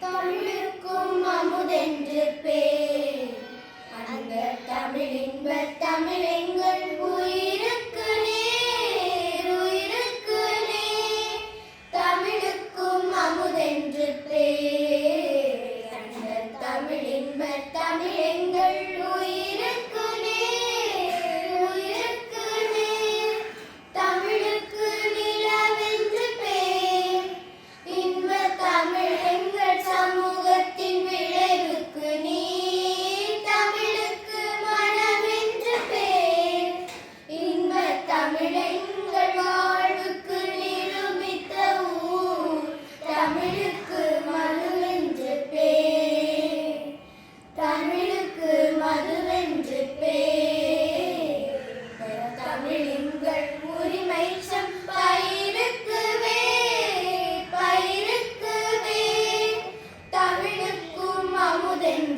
தமிழுக்கும் அமுதென்று பேர். அந்த தமிழ் இன்ப தமிழ் எங்கள் உயிருக்கு நேர் உயிருக்கு நேர். தமிழுக்கும் அமுதென்று பேர். அந்த தமிழ் இன்ப தமிழ் எங்கள் உயிர் then